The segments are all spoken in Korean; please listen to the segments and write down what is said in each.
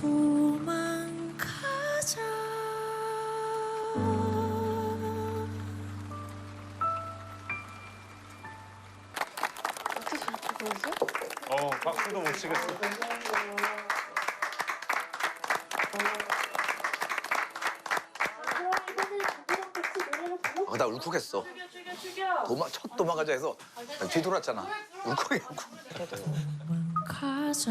도망가자 어떻게 저렇게 보이지? 어 박수도 못 치겠어. 아, 나 울컥했어. 도마, 첫 도망가자 해서 나 뒤돌았잖아. 울컥해갖고. 도망가자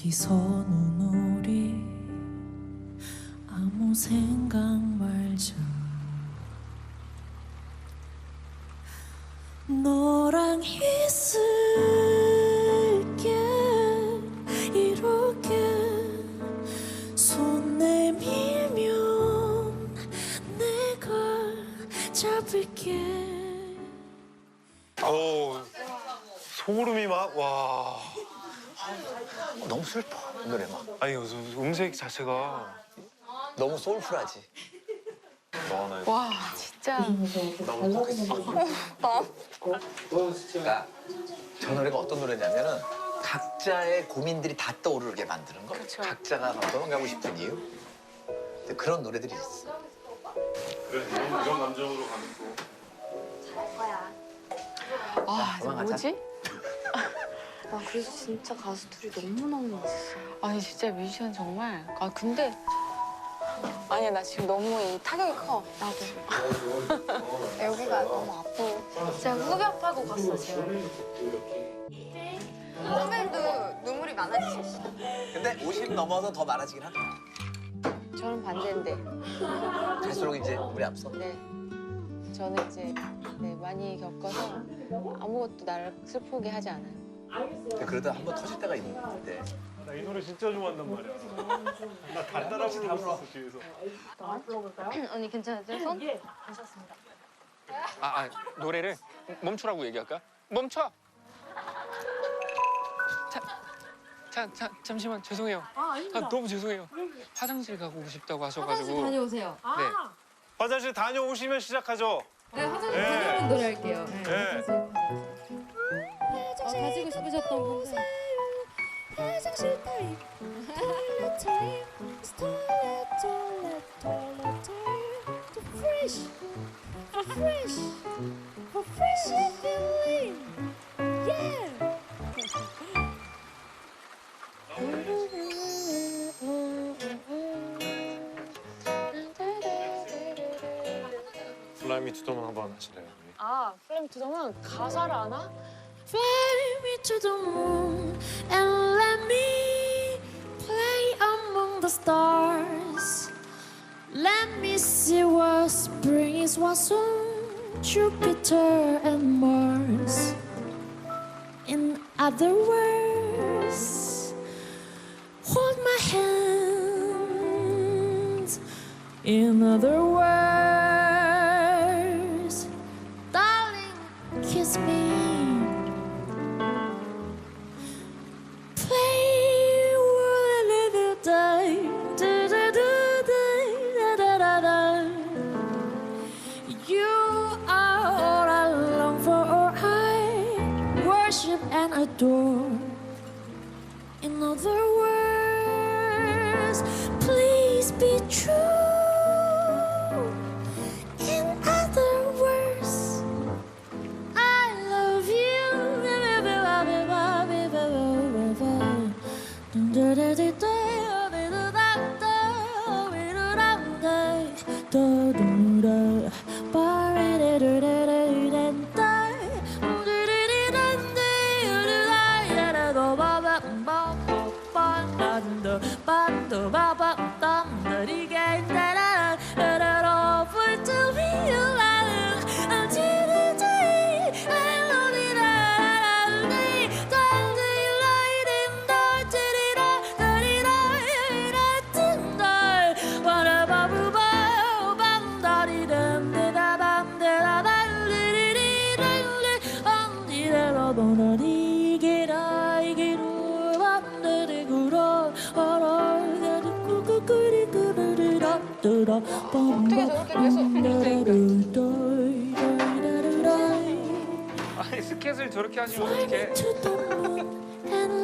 거기서는 우리? 아무 생각 말자. 너랑 있을게. 이렇게 손 내밀면 내가 잡을게. 어 소름이 막 와. 어, 너무 슬퍼, 이 노래만. 아니 그 음색 자체가 너무 소울풀하지. 너 하나. 와 진짜 나 울컥했어. 그러니까 저 노래가 어떤 노래냐면은 각자의 고민들이 다 떠오르게 만드는 거. 그렇죠. 각자가 막 도망가고 싶은 이유. 근데 그런 노래들이 있어. 그래 이런, 이런 감정으로 가면 또. 아 도망가자. 뭐지? 아 그래서 진짜 가수들이 너무너무 멋있어. 아니 진짜 뮤지션 정말 아 근데 아니야 나 지금 너무 이 타격이 커 나도. 여기가 너무 아프고. 제가 흡연하고 갔어 지금. 선배님도 눈물이 많아지셨어. 근데 50 넘어서 더 많아지긴 하더라. 저는 반대인데 갈수록 이제 우리 앞서. 네 저는 이제 네, 많이 겪어서 아무것도 나를 슬프게 하지 않아요 근데 그러다 한 번 터질 때가 있는데. 나 이 노래 진짜 좋아한단 말이야. 나 달달아 부르고 있었어 뒤에서. 언니 괜찮으세요? 손? 아, 아 노래를 멈추라고 얘기할까? 멈춰. 자, 자, 자 잠시만 죄송해요. 아, 너무 죄송해요. 화장실 가고 싶다고 하셔가지고. 다녀오세요. 네. 화장실 다녀오시면 시작하죠. 네, 화장실 네. 다녀오는 노래 할게요. 네. 네. 화장실. 토일렛 타임 To fresh fresh For fresh feeling Yeah 플라이미 투더문 한번 하실래요? 아 플레임 투정은 가사를 아나? Fly me to the moon and let me play among the stars. Let me see what spring is, what's on Jupiter and Mars. In other words, hold my hand. In other words, darling, kiss me. In other words, please be true. In other words, I love you.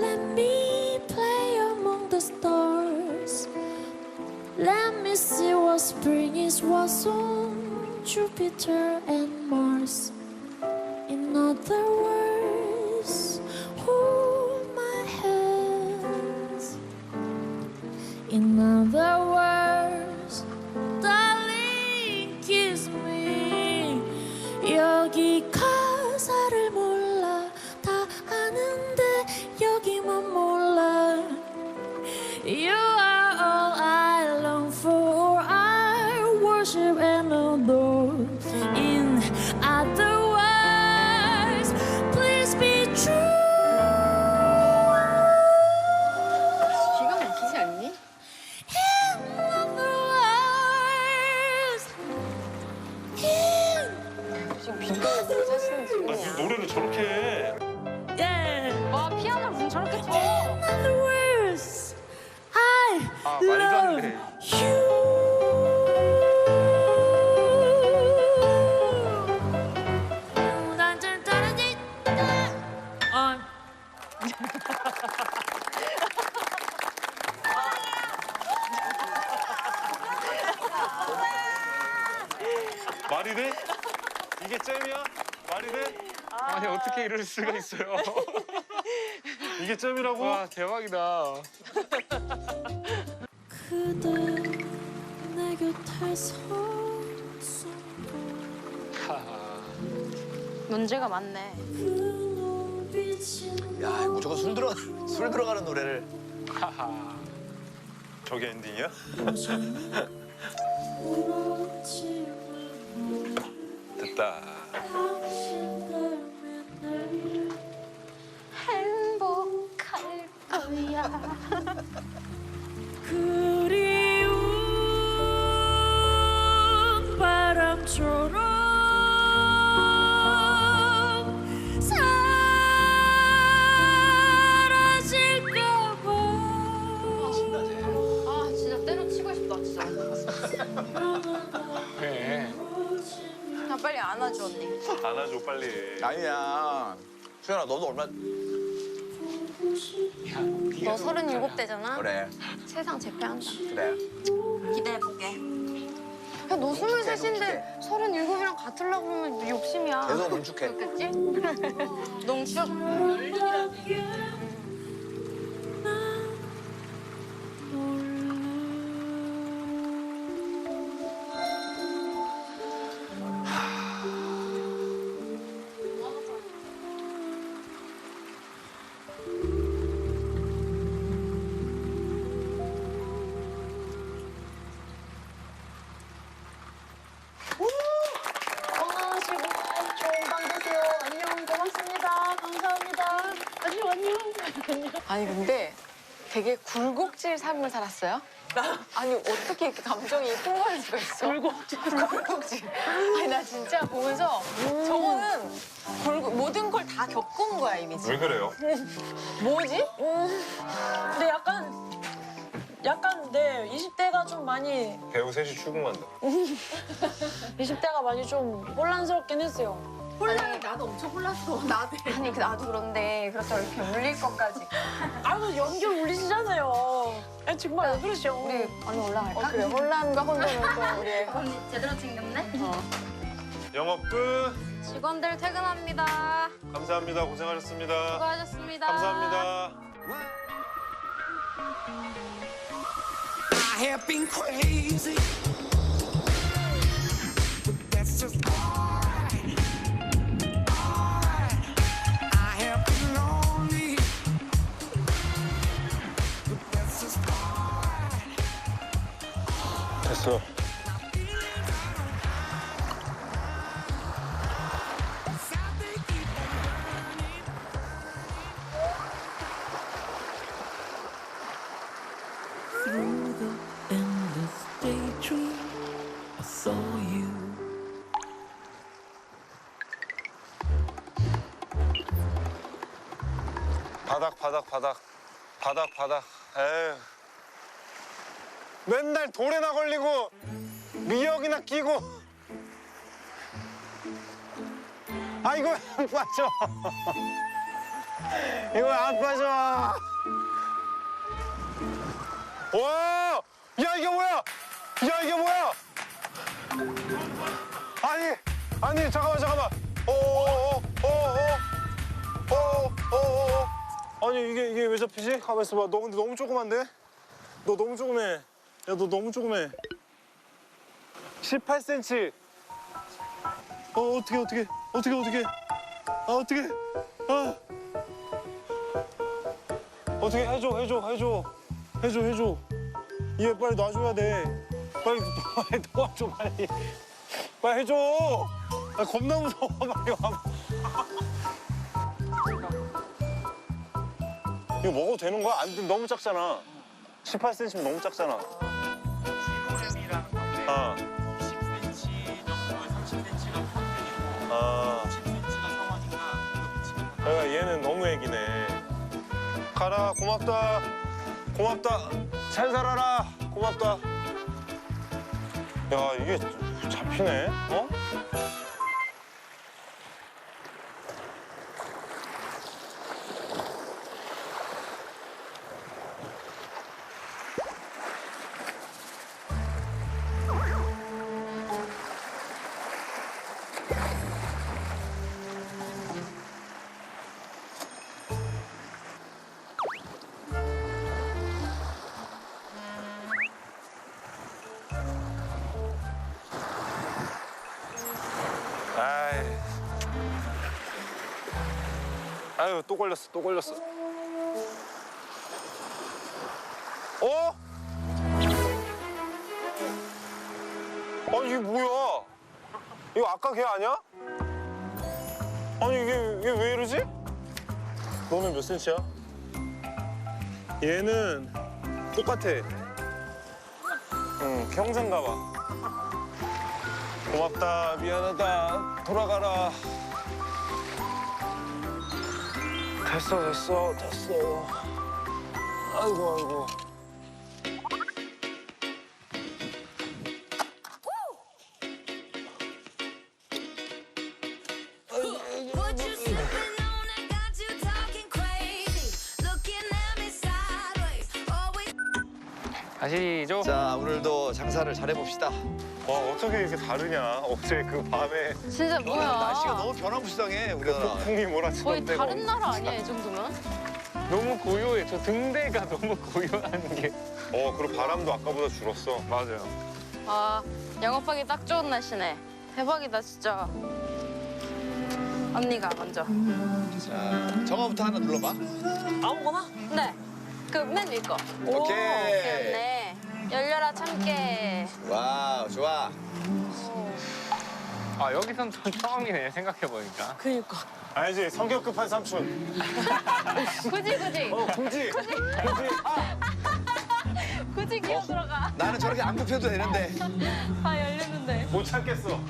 Let me play among the stars. Let me see what spring is, what's on Jupiter and Mars. In other words, 말이 돼? 이게 잼이야? 말이 돼? 아니 어떻게 이럴 수가 있어요 이게 잼이라고? 와 대박이다 그대 내 곁에 하하. 문제가 많네. 야 무조건 술 들어 술 들어가는 노래를 하하. 저게 엔딩이야? 닮은 행복할 거야. 그리운 바람처럼 아니야 수연아 너도 얼마 너 서른일곱 대잖아. 그래 세상 제패한다. 그래 기대해볼게. 야, 너 스물셋인데 서른일곱이랑 같으려고 그러면 너 욕심이야. 계속 농축해 그렇겠지? 농축. 굴곡질 삶을 살았어요? 아니 어떻게 이렇게 감정이 풍부할 수가 있어? 굴곡질. 굴곡질. 아니 나 진짜 보면서 저거는 굴곡, 모든 걸 다 겪은 거야 이미 지금. 왜 그래요? 뭐지? 근데 약간 약간 네 20대가 좀 많이 배우 셋이 출근한다. 20대가 많이 좀 혼란스럽긴 했어요. 아니 나도 엄청 혼났어. 나도. 아니 그 나도 그런데 그렇다고 이렇게 울릴 것까지. 아유 연기 울리시잖아요. 아, 정말 왜 그러셔? 우리 언니 올라갈까? 어, 그래 혼란과 혼돈을 또 우리. 언니 제대로 챙겼네. 영업 끝. 직원들 퇴근합니다. 감사합니다. 고생하셨습니다. 수고하셨습니다. 감사합니다. I have been crazy. But that's just 바닥 바닥 바닥. 바닥 바닥. 에휴. 맨날 돌에나 걸리고 미역이나 끼고. 아 이거 안 빠져? 이거 안 빠져? 와! 야 이게 뭐야? 야 이게 뭐야? 아니, 아니, 잠깐만, 잠깐만. 오, 오, 오, 오, 오, 오, 오. 아니, 이게, 이게 왜 잡히지? 가만 있어봐. 너 근데 너무 조그만데? 너 너무 조그매. 야, 너 너무 조그매. 18cm. 어, 어떻게, 어떻게, 어떻게, 어떻게. 아, 어떻게. 아. 어떻게 해줘, 해줘, 해줘. 해줘, 해줘. 얘 빨리 놔줘야 돼. 빨리 빨리 도와줘 빨리. 빨리 해줘. 나 겁나 무서워 빨리 와봐 이거 먹어도 되는 거야? 안 돼, 너무 작잖아. 18cm 너무 작잖아. 건데 아, 10cm 정도에 30cm가 평균이고 아. 10cm가 성어니까 이거 미치면 그러니까 얘는 너무 애기네. 가라 고맙다. 고맙다. 잘 살아라. 고맙다 야 이게 잡히네 어? 아유 또 걸렸어 또 걸렸어 어? 아니 이게 뭐야 이거 아까 걔 아니야? 아니 이게, 이게 왜 이러지? 너는 몇 센치야? 얘는 똑같아 응 경자인가 봐 고맙다 미안하다 돌아가라 됐어 됐어 됐어 아이고 아이고 가시죠 자 오늘도 장사를 잘해봅시다. 와 어떻게 이렇게 다르냐 어제 그 밤에 진짜 뭐야? 날씨가 너무 변화무쌍해 우리나라. 폭풍이 거의 몰아치던 때가 다른 나라 아니야 이 정도면? 너무 고요해 저 등대가 너무 고요한 게 어 그리고 바람도 아까보다 줄었어 맞아요 아 영업하기 딱 좋은 날씨네. 대박이다 진짜. 언니가 먼저. 자 정화부터 하나 눌러봐. 아무거나? 네. 그 맨 위 거. 오케이. 네. 열려라 참깨. 와우 좋아. 아 여기선 또 처음이네 생각해보니까 그니까. 알지 성격 급한 삼촌 굳이 굳이 어 굳이 굳이 아, 굳이 기어 들어가. 나는 저렇게 안 굽혀도 되는데. 다 열리는데. 못 참겠어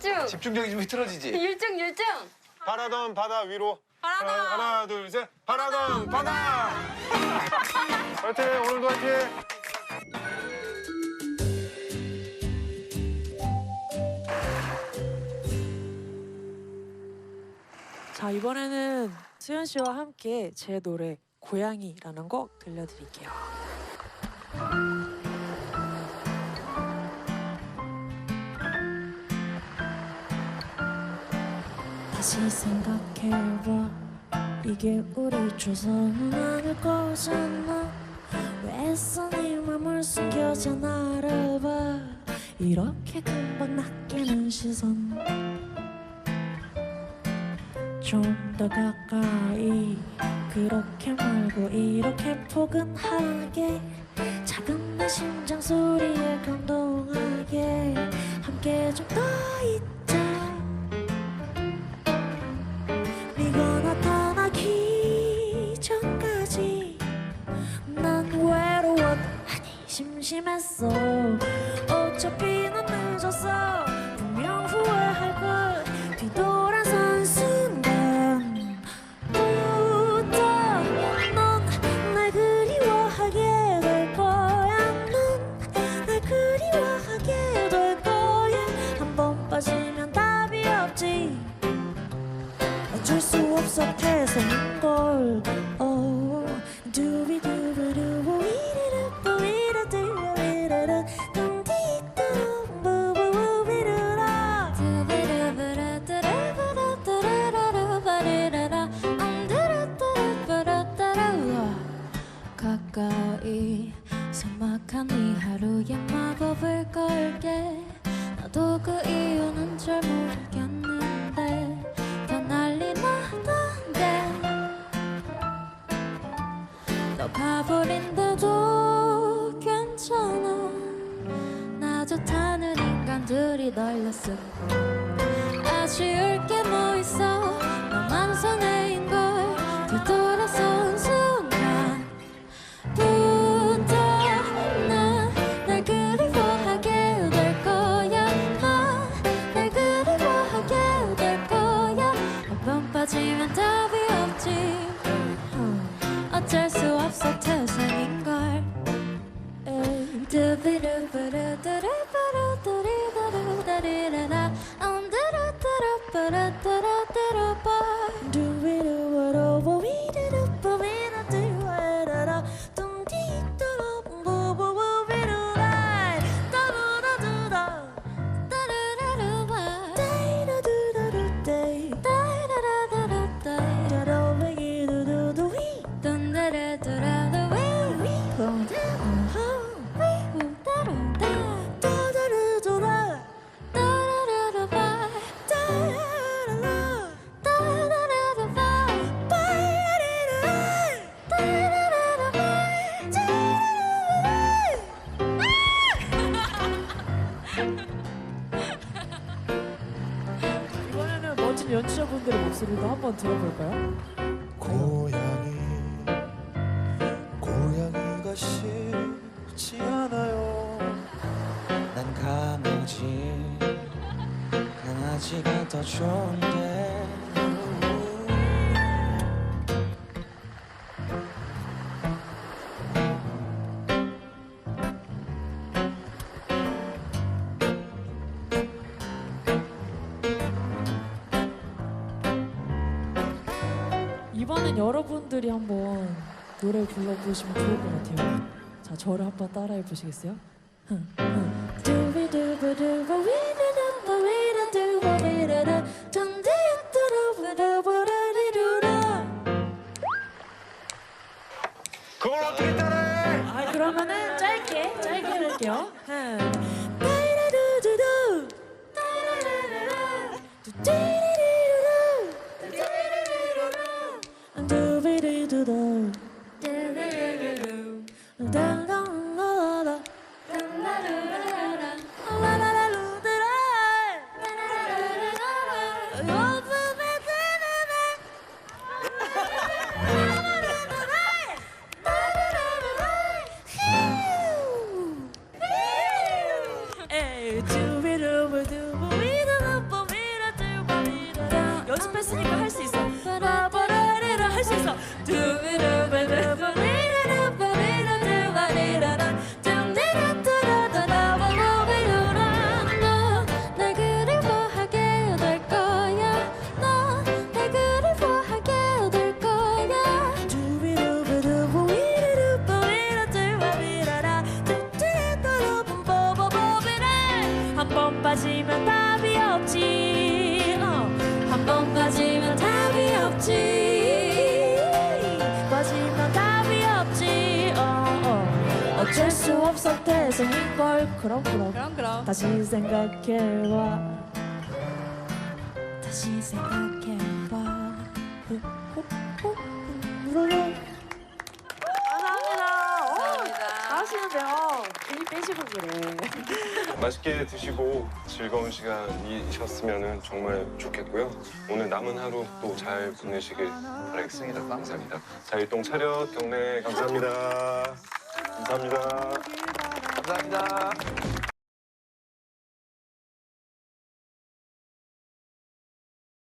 집중 집중. 집중력이 좀 흐트러지지. 율중 율중. 바라던 바다 위로 바라던. 하나, 하나 둘 셋 바라던 바다 화이팅 오늘도 화이팅 자, 이번에는 수현 씨와 함께 제 노래 고양이라는 곡 들려드릴게요. 다시 생각해봐. 이게 우리 조선은 아닐 거잖아. 왜 애써 네 맘을 숨겨져 나를 봐. 이렇게 금방 낚이는 시선. 좀 더 가까이. 그렇게 말고 이렇게 포근하게. 작은 내 심장 소리에 감동하게. 함께 좀 더 있자 심했어 어차피 난 늦었어 더 좋은데 이번엔 여러분들이 한번 노래 불러보시면 좋을 것 같아요. 자, 저를 한번 따라해 보시겠어요? 흥, 흥. 그걸 어떻게 따라해? 아 그러면은 짧게 짧게 할게요. 하나. What's business? 어쩔 수 없어 태생인 걸 그럼 그럼 그럼 그럼 다시 생각해봐 다시 생각해봐 감사합니다. 하시는데요. 괜히 빼시고 그래. 맛있게 드시고 즐거운 시간이셨으면 정말 좋겠고요. 오늘 남은 하루 또 잘 보내시길 바라겠습니다. 감사합니다. 자, 일동 차렷 경례 감사합니다. 감사합니다. 감사합니다.